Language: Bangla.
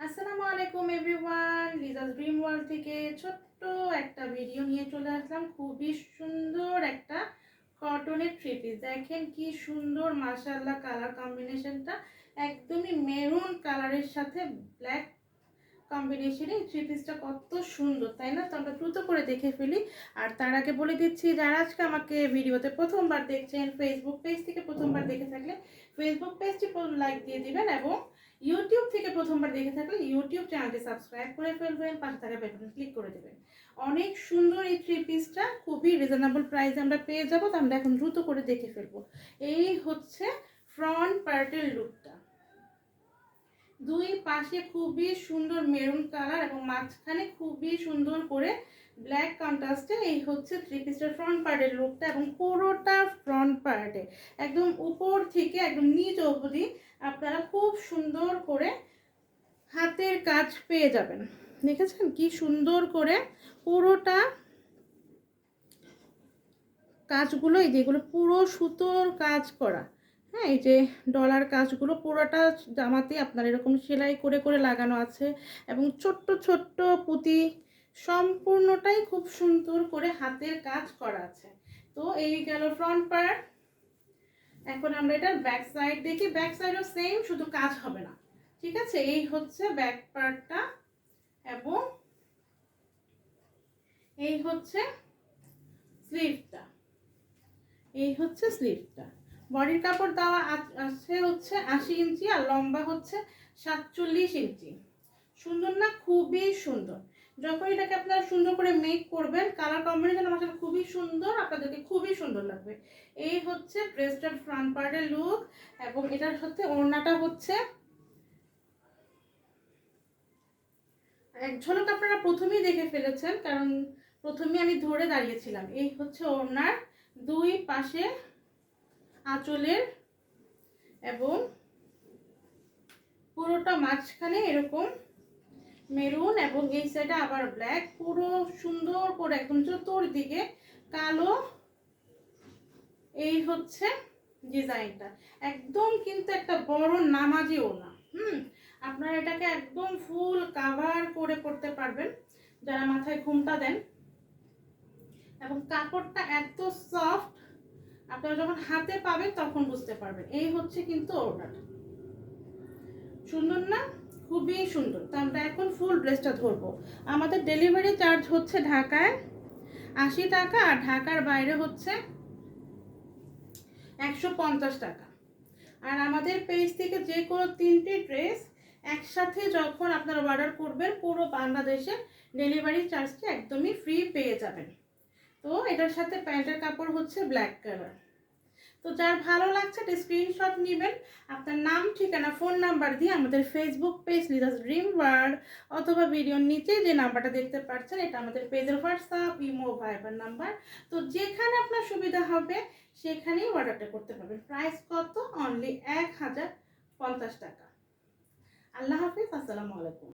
আসসালামু আলাইকুম এভরিওয়ান লিজাস ড্রিম ওয়ার্ল্ড থেকে ছোট্ট একটা ভিডিও নিয়ে চলে আসলাম। খুবই সুন্দর একটা কটনের থ্রি পিস দেখেন কি সুন্দর মাসাল্লাহ কালার কম্বিনেশনটা একদমই মেরুন কালারের সাথে ব্ল্যাক কম্বিনেশনে থ্রি পিসটা কত সুন্দর, তাই না? তো আমরা দ্রুত করে দেখে ফেলি। আর তার আগে বলে দিচ্ছি, যারা আজকে আমাকে ভিডিওতে প্রথমবার দেখছেন ফেসবুক পেজ থেকে প্রথমবার দেখে থাকলে ফেসবুক পেজটি লাইক দিয়ে দিবেন এবং ইউটিউব থেকে প্রথমবার দেখে থাকলে ইউটিউব চ্যানেলটি সাবস্ক্রাইব করে ফেলবেন, পাশে থাকা বেলবটন ক্লিক করে দেবেন। অনেক সুন্দর এই থ্রি পিসটা খুবই রিজনেবল প্রাইসে আমরা পেয়ে যাব, তো আমরা এখন দ্রুত করে দেখে ফেলব। এই হচ্ছে ফ্রন্ট পার্টের লুকটা দুই পাশে খুবই সুন্দর মেরুন কালার এবং মাঝখানে খুবই সুন্দর করে ব্ল্যাক কন্ট্রাস্টে এই হচ্ছে থ্রি পিসের ফ্রন্ট পার্টের লুকটা এবং পুরোটা ফ্রন্ট পার্টে একদম উপর থেকে একদম নিচ অবধি আপনারা খুব সুন্দর করে হাতের কাজ পেয়ে যাবেন। দেখেছেন? কি সুন্দর করে পুরোটা কাজগুলো, এই যেগুলো পুরো সুতোর কাজ করা হ্যাঁ এই যে ডলার কাজগুলো পুরোটা জামাতে আপনার এরকম সেলাই করে করে লাগানো আছে এবং ছোট্ট ছোট্ট পুঁতি সম্পূর্ণটাই খুব সুন্দর করে হাতের কাজ করা আছে। তো এই গেল ফ্রন্ট পার্ট এখন আমরা এটার ব্যাক সাইড দেখি। ব্যাক সাইডও সেম শুধু কাজ হবে না। ঠিক আছে? এই হচ্ছে ব্যাক পার্টটা এবং এই হচ্ছে স্লিভটা এই হচ্ছে স্লিভটা বডির কাপড় দেওয়া আছে হচ্ছে আশি ইঞ্চি আর লম্বা হচ্ছে সাতচল্লিশ ইঞ্চি। সুন্দর না? খুবই সুন্দর। যখন এটাকে আপনারা সুন্দর করে মেক করবেন কালার কম্বিনেশন আমার সাথে খুবই সুন্দর, আপনাদেরকে খুবই সুন্দর লাগবে। এই হচ্ছে ব্রেস্টের ফ্রন্ট পার্টের লুক এবং এটার সাথে ওড়নাটা হচ্ছে এক ঝলক আপনারা প্রথমেই দেখে ফেলেছেন, কারণ প্রথমে আমি ধরে দাঁড়িয়েছিলাম। এই হচ্ছে ওড়নার দুই পাশে আঁচলের এবং পুরোটা মাঝখানে এরকম মেরুন এবং এই সাইডে আবার ব্ল্যাক পুরো সুন্দর করে একদম চতুর্দিকে কালো এই হচ্ছে ডিজাইনটা একদম কিন্তু একটা বড় নামাজি না, হুম? আপনারা এটাকে একদম ফুল কাভার করে করতে পারবেন, যারা মাথায় ঘুমটা দেন। এবং কাপড়টা এত সফট আপনারা যখন হাতে পাবেন তখন বুঝতে পারবেন। এই হচ্ছে কিন্তু ওড়নাটা। সুন্দর না? খুবই সুন্দর। তো আমরা এখন ফুল ড্রেসটা ধরবো। আমাদের ডেলিভারি চার্জ হচ্ছে ঢাকায় আশি টাকা আর ঢাকার বাইরে হচ্ছে একশো পঞ্চাশ টাকা। আর আমাদের পেজ থেকে যে কোনো তিনটি ড্রেস একসাথে যখন আপনারা অর্ডার করবেন, পুরো বাংলাদেশে ডেলিভারি চার্জটি একদমই ফ্রি পেয়ে যাবেন। তো এটার সাথে প্যান্টের কাপড় হচ্ছে ব্ল্যাক কালার তো যার ভালো লাগছে একটা স্ক্রিনশট নেবেন, আপনার নাম, ঠিকানা ফোন নাম্বার দিয়ে আমাদের ফেসবুক পেজ লিদাস ড্রিম ওয়ার্ল্ড অথবা ভিডিওর নিচে যে নাম্বারটা দেখতে পাচ্ছেন, এটা আমাদের পেজের হোয়াটসঅ্যাপ ইমো ভাইবার নাম্বার তো যেখানে আপনার সুবিধা হবে, সেখানেই অর্ডারটা করতে পারবেন। প্রাইস কত? অনলি এক হাজার পঞ্চাশ টাকা। আল্লাহ হাফিজ, আসসালামু আলাইকুম।